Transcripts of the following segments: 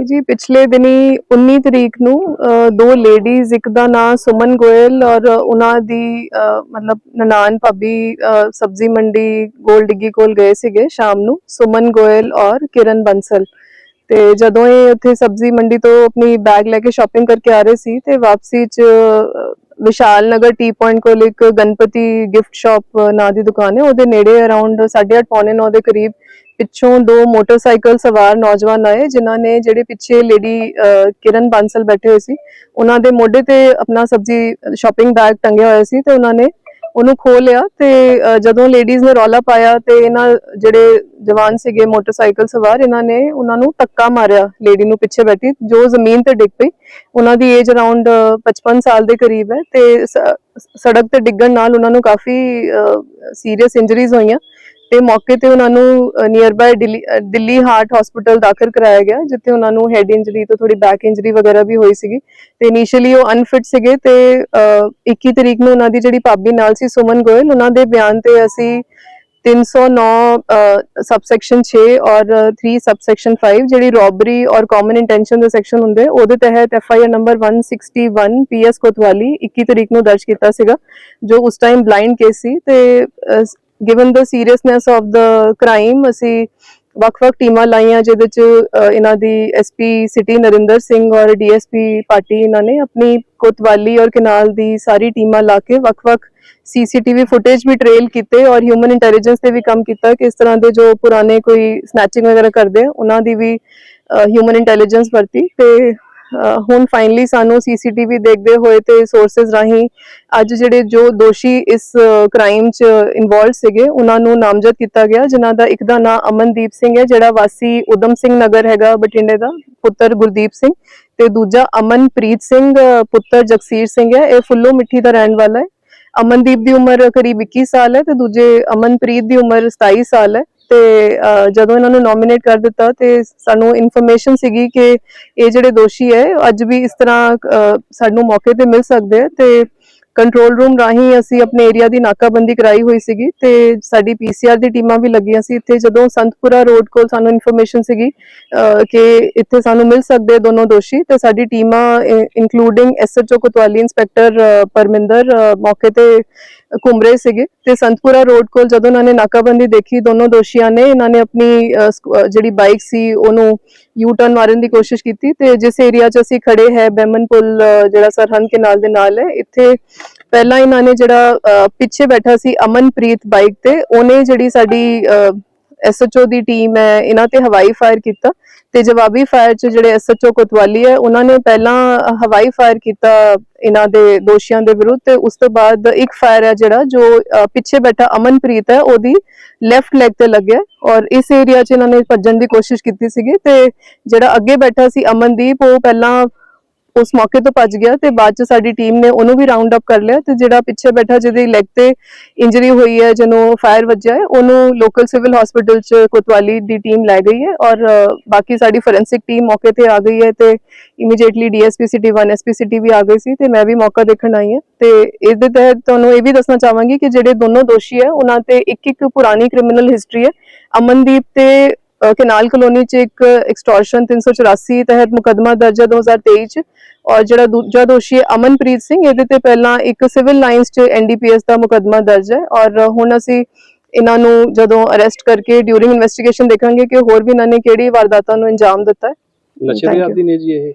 ਇਹ ਜੀ ਪਿਛਲੇ ਦਿਨੀ 19 ਤਰੀਕ ਨੂੰ ਅ, ਦੋ ਲੇਡੀਜ਼ ਇੱਕ ਦਾ ਨਾਂ ਸੁਮਨ ਗੋਇਲ ਔਰ ਉਹਨਾਂ ਦੀ ਮਤਲਬ ਨਨਾਨ ਭਾਬੀ ਸਬਜ਼ੀ ਮੰਡੀ ਗੋਲ ਡਿੱਗੀ ਕੋਲ ਗਏ ਸੀਗੇ ਸ਼ਾਮ ਨੂੰ ਸੁਮਨ ਗੋਇਲ ਔਰ ਕਿਰਨ ਬੰਸਲ। ਤੇ ਜਦੋਂ ਇਹ ਉੱਥੇ ਸਬਜ਼ੀ ਮੰਡੀ ਤੋਂ ਆਪਣੀ ਬੈਗ ਲੈ ਕੇ ਸ਼ਾਪਿੰਗ ਕਰਕੇ ਆ ਰਹੇ ਸੀ ਤੇ ਵਾਪਸੀ ਚ ਵਿਸ਼ਾਲ ਨਗਰ ਟੀ ਪੁਆਇੰਟ ਕੋਲ ਇੱਕ ਗਣਪਤੀ ਗਿਫਟ ਸ਼ਾਪ ਨਾਂ ਦੀ ਦੁਕਾਨ ਹੈ। ਉਹਦੇ ਨੇੜੇ ਅਰਾਊਂਡ 8:30 ਪੌਣੇ 9 ਦੇ ਕਰੀਬ ਪਿੱਛੋਂ ਦੋ ਮੋਟਰਸਾਈਕਲ ਸਵਾਰ ਨੌਜਵਾਨ ਆਏ, ਜਿਨ੍ਹਾਂ ਨੇ ਜਿਹੜੇ ਪਿੱਛੇ ਲੇਡੀ ਕਿਰਨ ਬਾਂਸਲ ਬੈਠੇ ਹੋਏ ਸੀ। ਉਹਨਾਂ ਦੇ ਮੋਢੇ ਤੇ ਆਪਣਾ ਸਬਜ਼ੀ ਸ਼ਾਪਿੰਗ ਬੈਗ ਟੰਗਿਆ ਹੋਇਆ ਸੀ ਤੇ ਉਹਨਾਂ ਨੇ ਉਹਨੂੰ ਖੋਹ ਲਿਆ ਤੇ ਜਦੋਂ ਲੇਡੀਜ਼ ਨੇ ਰੌਲਾ ਪਾਇਆ ਤੇ ਇਹਨਾਂ ਜਿਹੜੇ ਜਵਾਨ ਸੀਗੇ ਮੋਟਰਸਾਈਕਲ ਸਵਾਰ, ਇਹਨਾਂ ਨੇ ਉਹਨਾਂ ਨੂੰ ਧੱਕਾ ਮਾਰਿਆ ਲੇਡੀ ਨੂੰ ਪਿੱਛੇ ਬੈਠੀ, ਜੋ ਜ਼ਮੀਨ ਤੇ ਡਿੱਗ ਪਈ। ਉਹਨਾਂ ਦੀ ਏਜ ਅਰਾਊਂਡ 55 ਸਾਲ ਦੇ ਕਰੀਬ ਹੈ ਤੇ ਸੜਕ ਤੇ ਡਿੱਗਣ ਨਾਲ ਉਹਨਾਂ ਨੂੰ ਕਾਫੀ ਸੀਰੀਅਸ ਇੰਜਰੀਜ਼ ਹੋਈਆਂ। ਤੇ ਮੌਕੇ ਤੇ ਉਹਨਾਂ ਨੂੰ nearby Delhi heart hospital ਦਾਖਲ ਕਰਾਇਆ ਗਿਆ, ਜਿੱਥੇ ਉਹਨਾਂ ਨੂੰ ਹੈਡ ਇੰਜਰੀ ਤੋਂ ਥੋੜੀ ਬੈਕ ਇੰਜਰੀ ਵਗੈਰਾ ਵੀ ਹੋਈ ਸੀਗੀ। ਤੇ ਇਨੀਸ਼ੀਅਲੀ ਉਹ ਅਨਫਿਟ ਸੀਗੇ ਤੇ 21 ਤਰੀਕ ਨੂੰ ਉਹਨਾਂ ਦੀ ਜਿਹੜੀ ਭਾਬੀ ਨਾਲ ਸੀ ਸੁਮਨ ਗੋਇਲ, ਉਹਨਾਂ ਦੇ ਬਿਆਨ ਤੇ ਅਸੀਂ 309 ਸਬਸੈਕਸ਼ਨ 6 ਔਰ 3 ਸਬਸੈਕਸ਼ਨ 5 ਜਿਹੜੀ ਰੋਬਰੀ ਔਰ ਕਾਮਨ ਇੰਟੈਂਸ਼ਨ ਦੇ ਸੈਕਸ਼ਨ ਹੁੰਦੇ, ਉਹਦੇ ਤਹਿਤ F I R number 161 PS Kotwali 21 ਤਰੀਕ ਨੂੰ ਦਰਜ ਕੀਤਾ ਸੀਗਾ, ਜੋ ਉਸ ਟਾਈਮ ਬਲਾਈਂਡ ਕੇਸ ਸੀ ਤੇ given the seriousness of the crime ਅਸੀਂ ਵੱਖ-ਵੱਖ ਟੀਮਾਂ ਲਾਈਆਂ, ਜਿਹਦੇ ਚ ਇਹਨਾਂ ਦੀ ਐਸਪੀ ਸਿਟੀ ਨਰਿੰਦਰ ਸਿੰਘ ਔਰ ਡੀਐਸਪੀ ਪਾਰਟੀ ਇਹਨਾਂ ਨੇ ਆਪਣੀ ਕੋਤਵਾਲੀ ਔਰ ਕਨਾਲ ਦੀ ਸਾਰੀ ਟੀਮਾਂ ਲਾ ਕੇ ਵੱਖ-ਵੱਖ ਸੀਸੀਟੀਵੀ ਫੁਟੇਜ ਵੀ ਟ੍ਰੇਲ ਕੀਤੇ ਔਰ ਹਿਊਮਨ ਇੰਟੈਲੀਜੈਂਸ ਤੇ ਵੀ ਕੰਮ ਕੀਤਾ ਕਿ ਇਸ ਤਰ੍ਹਾਂ ਦੇ ਜੋ ਪੁਰਾਣੇ ਕੋਈ ਸਨੈਚਿੰਗ ਵਗੈਰਾ ਕਰਦੇ ਆ, ਉਹਨਾਂ ਦੀ ਵੀ ਹਿਊਮਨ ਇੰਟੈਲੀਜੈਂਸ ਵਰਤੀ ਤੇ ਹੁਣ ਫਾਈਨਲੀ ਸਾਨੂੰ ਸੀਸੀਟੀਵੀ ਦੇਖਦੇ ਹੋਏ ਤੇ ਸੋਰਸਸ ਰਾਹੀਂ ਅੱਜ ਜਿਹੜੇ ਜੋ ਦੋਸ਼ੀ ਇਸ ਕ੍ਰਾਈਮ 'ਚ ਇਨਵੋਲਡ ਸੀਗੇ, ਉਹਨਾਂ ਨੂੰ ਨਾਮਜ਼ਦ ਕੀਤਾ ਗਿਆ, ਜਿਨ੍ਹਾਂ ਦਾ ਇੱਕ ਦਾ ਨਾਂ ਅਮਨਦੀਪ ਸਿੰਘ ਹੈ, ਜਿਹੜਾ ਵਾਸੀ ਉਦਮ ਸਿੰਘ ਨਗਰ ਹੈਗਾ ਬਠਿੰਡੇ ਦਾ, ਪੁੱਤਰ ਗੁਰਦੀਪ ਸਿੰਘ ਤੇ ਦੂਜਾ ਅਮਨਪ੍ਰੀਤ ਸਿੰਘ ਪੁੱਤਰ ਜਗਸੀਰ ਸਿੰਘ ਹੈ, ਇਹ ਫੁੱਲੋ ਮਿੱਠੀ ਦਾ ਰਹਿਣ ਵਾਲਾ ਹੈ। ਅਮਨਦੀਪ ਦੀ ਉਮਰ ਕਰੀਬ 21 ਸਾਲ ਹੈ ਤੇ ਦੂਜੇ ਅਮਨਪ੍ਰੀਤ ਦੀ ਉਮਰ 27 ਸਾਲ ਹੈ। ਤੇ ਜਦੋਂ ਇਹਨਾਂ ਨੂੰ ਨੋਮੀਨੇਟ ਕਰ ਦਿੱਤਾ ਤੇ ਸਾਨੂੰ ਇਨਫੋਰਮੇਸ਼ਨ ਸੀਗੀ ਕਿ ਇਹ ਜਿਹੜੇ ਦੋਸ਼ੀ ਹੈ ਅੱਜ ਵੀ ਇਸ ਤਰ੍ਹਾਂ ਅ, ਸਾਨੂੰ ਮੌਕੇ ਤੇ ਮਿਲ ਸਕਦੇ ਆ ਤੇ ਕੰਟਰੋਲ ਰੂਮ ਰਾਹੀਂ ਅਸੀਂ ਆਪਣੇ ਏਰੀਆ ਦੀ ਨਾਕਾਬੰਦੀ ਕਰਾਈ ਹੋਈ ਸੀਗੀ ਤੇ ਸਾਡੀ ਪੀਸੀਆਰ ਦੀ ਟੀਮਾਂ ਵੀ ਲੱਗੀਆਂ ਸੀ। ਇੱਥੇ ਜਦੋਂ ਸੰਤਪੁਰਾ ਰੋਡ ਕੋਲ ਸਾਨੂੰ ਇਨਫੋਰਮੇਸ਼ਨ ਸੀਗੀ ਕਿ ਇੱਥੇ ਸਾਨੂੰ ਮਿਲ ਸਕਦੇ ਦੋਨੋਂ ਦੋਸ਼ੀ, ਤੇ ਸਾਡੀ ਟੀਮਾਂ including SHO Kotwali inspector Parminder ਮੌਕੇ ਤੇ ਘੁੰਮ ਰਹੇ ਸੀਗੇ। ਤੇ ਸੰਤਪੁਰਾ ਰੋਡ ਕੋਲ ਜਦੋਂ ਉਹਨਾਂ ਨੇ ਨਾਕਾਬੰਦੀ ਦੇਖੀ, ਦੋਨੋਂ ਦੋਸ਼ੀਆਂ ਨੇ ਇਹਨਾਂ ਨੇ ਆਪਣੀ ਜਿਹੜੀ ਬਾਈਕ ਸੀ, ਉਹਨੂੰ ਯੂ ਟਰਨ ਮਾਰਨ ਦੀ ਕੋਸ਼ਿਸ਼ ਕੀਤੀ। ਤੇ ਜਿਸ ਏਰੀਆ 'ਚ ਅਸੀਂ ਖੜੇ ਹੈ ਬੈਮਨ ਪੁਲ ਜਿਹੜਾ ਸਰਹੰਦ ਕੇ ਨਾਲ ਦੇ ਨਾਲ ਹੈ, ਇੱਥੇ ਪਹਿਲਾਂ ਇਹਨਾਂ ਨੇ ਜਿਹੜਾ ਪਿੱਛੇ ਬੈਠਾ ਸੀ ਅਮਨਪ੍ਰੀਤ ਬਾਈਕ ਤੇ, ਉਹਨੇ ਜਿਹੜੀ ਸਾਡੀ ਐਸਐਚਓ ਦੀ ਟੀਮ ਹੈ, ਇਹਨਾਂ ਤੇ ਹਵਾਈ ਫਾਇਰ ਕੀਤਾ ਤੇ ਜਵਾਬੀ ਫਾਇਰ 'ਚ ਜਿਹੜੇ ਐਸਐਚਓ ਕੋਤਵਾਲੀ ਹੈ, ਉਹਨਾਂ ਨੇ ਪਹਿਲਾਂ ਹਵਾਈ ਫਾਇਰ ਕੀਤਾ ਇਹਨਾਂ ਦੇ ਦੋਸ਼ੀਆਂ ਦੇ ਵਿਰੁੱਧ ਤੇ ਉਸ ਤੋਂ ਬਾਅਦ ਇੱਕ ਫਾਇਰ ਹੈ ਜਿਹੜਾ ਜੋ ਪਿੱਛੇ ਬੈਠਾ ਅਮਨਪ੍ਰੀਤ ਹੈ, ਉਹਦੀ ਲੈਫਟ ਲੈਗ ਤੇ ਲੱਗਿਆ ਔਰ ਇਸ ਏਰੀਆ 'ਚ ਇਹਨਾਂ ਨੇ ਭੱਜਣ ਦੀ ਕੋਸ਼ਿਸ਼ ਕੀਤੀ ਸੀਗੀ ਤੇ ਜਿਹੜਾ ਅੱਗੇ ਬੈਠਾ ਸੀ ਅਮਨਦੀਪ, ਉਹ ਪਹਿਲਾਂ ਉਸ ਮੌਕੇ ਤੋਂ ਭੱਜ ਗਿਆ ਤੇ ਬਾਅਦ ਚ ਸਾਡੀ ਟੀਮ ਨੇ ਉਹਨੂੰ ਵੀ ਰਾਉਂਡ ਅਪ ਕਰ ਲਿਆ ਤੇ ਜਿਹੜਾ ਪਿੱਛੇ ਬੈਠਾ ਜਿਹਦੀ ਲੈਗ ਤੇ ਇੰਜਰੀ ਹੋਈ ਹੈ ਜਿਹਨੂੰ ਫਾਇਰ ਵੱਜਿਆ ਹੈ ਉਹਨੂੰ ਲੋਕਲ ਸਿਵਲ ਹਸਪੀਟਲ ਚ ਕੋਤਵਾਲੀ ਦੀ ਟੀਮ ਲੈ ਗਈ ਹੈ ਔਰ ਅ, ਬਾਕੀ ਸਾਡੀ ਫੋਰੈਂਸਿਕ ਟੀਮ ਮੌਕੇ ਤੇ ਆ ਗਈ ਹੈ ਤੇ immediately DSP city 1 SP city ਵੀ ਆ ਗਈ ਸੀ ਤੇ ਮੈਂ ਵੀ ਮੌਕਾ ਦੇਖਣ ਆਈ ਹਾਂ ਤੇ ਇਸ ਦੇ ਤਹਿਤ ਤੁਹਾਨੂੰ ਇਹ ਵੀ ਦੱਸਣਾ ਚਾਹਾਂਗੀ ਕਿ ਜਿਹੜੇ ਦੋਨੋਂ ਦੋਸ਼ੀ ਹੈ ਉਹਨਾਂ ਤੇ ਇੱਕ ਇੱਕ ਪੁਰਾਣੀ ਕ੍ਰਿਮੀਨਲ ਹਿਸਟਰੀ ਹੈ ਅਮਨਦੀਪ ਤੇ ਕਨਾਲ ਕਲੋਨੀ ਚ ਇੱਕ ਐਕਸਟੋਰਸ਼ਨ 384 ਤਹਿਤ ਮੁਕਦਮਾ ਦਰਜ ਹੈ 2023 ਚ। ਔਰ ਜਿਹੜਾ ਦੂਜਾ ਦੋਸ਼ੀ ਹੈ ਅਮਨਪ੍ਰੀਤ ਸਿੰਘ ਇਹਦੇ ਤੇ ਪਹਿਲਾਂ ਇੱਕ ਸਿਵਲ ਲਾਈਨਸ ਚ ਐਨਡੀਪੀਐਸ ਦਾ ਮੁਕਦਮਾ ਦਰਜ ਹੈ। ਔਰ ਹੁਣ ਅਸੀਂ ਇਹਨਾਂ ਨੂੰ ਜਦੋਂ ਅਰੈਸਟ ਕਰਕੇ ਡਿਊਰਿੰਗ ਇਨਵੈਸਟੀਗੇਸ਼ਨ ਦੇਖਾਂਗੇ ਕਿ ਹੋਰ ਵੀ ਇਹਨਾਂ ਨੇ ਕਿਹੜੀ ਵਾਰਦਾਤਾਂ ਨੂੰ ਅੰਜਾਮ ਦਿੱਤਾ ਹੈ। ਨਸ਼ੇ ਦੇ. ਆਦੀ ਨੇ ਜੀ ਇਹ?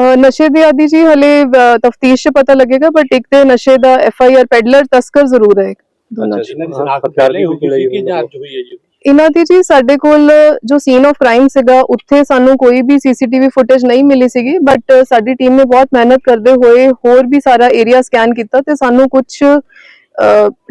ਅ, ਨਸ਼ੇ ਦੀ ਆਦੀ ਜੀ ਹਲੇ ਤਫਤੀਸ਼ 'ਚ ਪਤਾ ਲੱਗੇਗਾ ਬਟ ਇੱਕ ਤੇ ਨਸ਼ੇ ਦਾ ਐਫ ਆਈ ਆਰ ਪੈਡਲਰ ਤਸਕਰ ਜ਼ਰੂਰ ਹੈ। ਦੋਨਾਂ 'ਚ। ਸ਼ਨਾਖਤ ਗਈ ਕਿ ਜਾਂ ਅੱਜ ਹੋਈ ਹੈ ਜੀ? ਇਹਨਾਂ ਦੀ ਜੀ ਸਾਡੇ ਕੋਲ ਜੋ ਸੀਨ ਆਫ ਕ੍ਰਾਈਮ ਸੀਗਾ, ਉੱਥੇ ਸਾਨੂੰ ਕੋਈ ਵੀ ਸੀਸੀਟੀਵੀ ਫੁਟੇਜ ਨਹੀਂ ਮਿਲੀ ਸੀਗੀ ਬਟ ਸਾਡੀ ਟੀਮ ਨੇ ਬਹੁਤ ਮਿਹਨਤ ਕਰਦੇ ਹੋਏ ਹੋਰ ਵੀ ਸਾਰਾ ਏਰੀਆ ਸਕੈਨ ਕੀਤਾ ਤੇ ਸਾਨੂੰ ਕੁਝ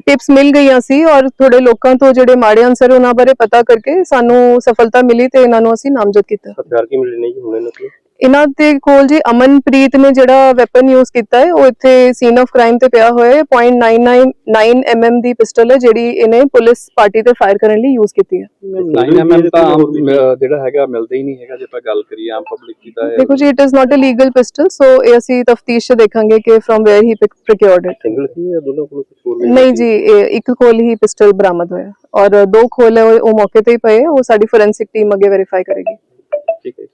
ਟਿਪਸ ਮਿਲ ਗਈਆਂ ਸੀ ਔਰ ਥੋੜੇ ਲੋਕਾਂ ਤੋਂ ਜਿਹੜੇ ਮਾੜੇ ਅਨਸਰ ਉਹਨਾਂ ਬਾਰੇ ਪਤਾ ਕਰਕੇ ਸਾਨੂੰ ਸਫਲਤਾ ਮਿਲੀ ਤੇ ਇਹਨਾਂ ਨੂੰ ਅਸੀਂ ਨਾਮਜ਼ਦ ਕੀਤਾ। ਹਥਿਆਰ ਕੀ ਮਿਲੇ ਨੇ ਜੀ, ਹੁਣ ਇਹਨਾਂ ਦੇ ਕੋਲ ਜੀ ਅਮਨਪ੍ਰੀਤ ਨੇ ਜਿਹੜਾ ਵੈਪਨ ਯੂਜ਼ ਕੀਤਾ ਹੈ ਉਹ ਇੱਥੇ ਸੀਨ ਆਫ ਕ੍ਰਾਈਮ ਤੇ ਪਿਆ ਹੋਇਆ ਹੈ .999 mm ਦੀ ਪਿਸਟਲ ਹੈ ਜਿਹੜੀ ਇਹਨੇ ਪੁਲਿਸ ਪਾਰਟੀ ਤੇ ਫਾਇਰ ਕਰਨ ਲਈ ਯੂਜ਼ ਕੀਤੀ ਹੈ। 9 mm ਤਾਂ ਜਿਹੜਾ ਹੈਗਾ ਮਿਲਦਾ ਹੀ ਨਹੀਂ ਹੈਗਾ ਜੇ ਆਪਾਂ ਗੱਲ ਕਰੀਏ ਆਮ ਪਬਲਿਕ ਦੀ ਤਾਂ ਦੇਖੋ ਜੀ it is not a legal pistol so ਇਹ ਅਸੀਂ ਤਫਤੀਸ਼ ਚ ਦੇਖਾਂਗੇ ਕਿ from where he procured it single ਸੀ ਜਾਂ ਦੋਨੋਂ ਕੋਲ ਕੁਝ ਹੋਰ ਵੀ ਨਹੀਂ ਜੀ ਇੱਕ ਕੋਲ ਹੀ ਪਿਸਟਲ ਬਰਾਮਦ ਹੋਇਆ। ਔਰ ਦੋ ਖੋਲ ਹੈ ਉਹ ਮੌਕੇ ਤੇ ਹੀ ਪਏ ਉਹ ਸਾਡੀ ਫੋਰੈਂਸਿਕ ਟੀਮ ਅੱਗੇ ਵੈਰੀਫਾਈ ਕਰੇਗੀ। ਠੀਕ ਹੈ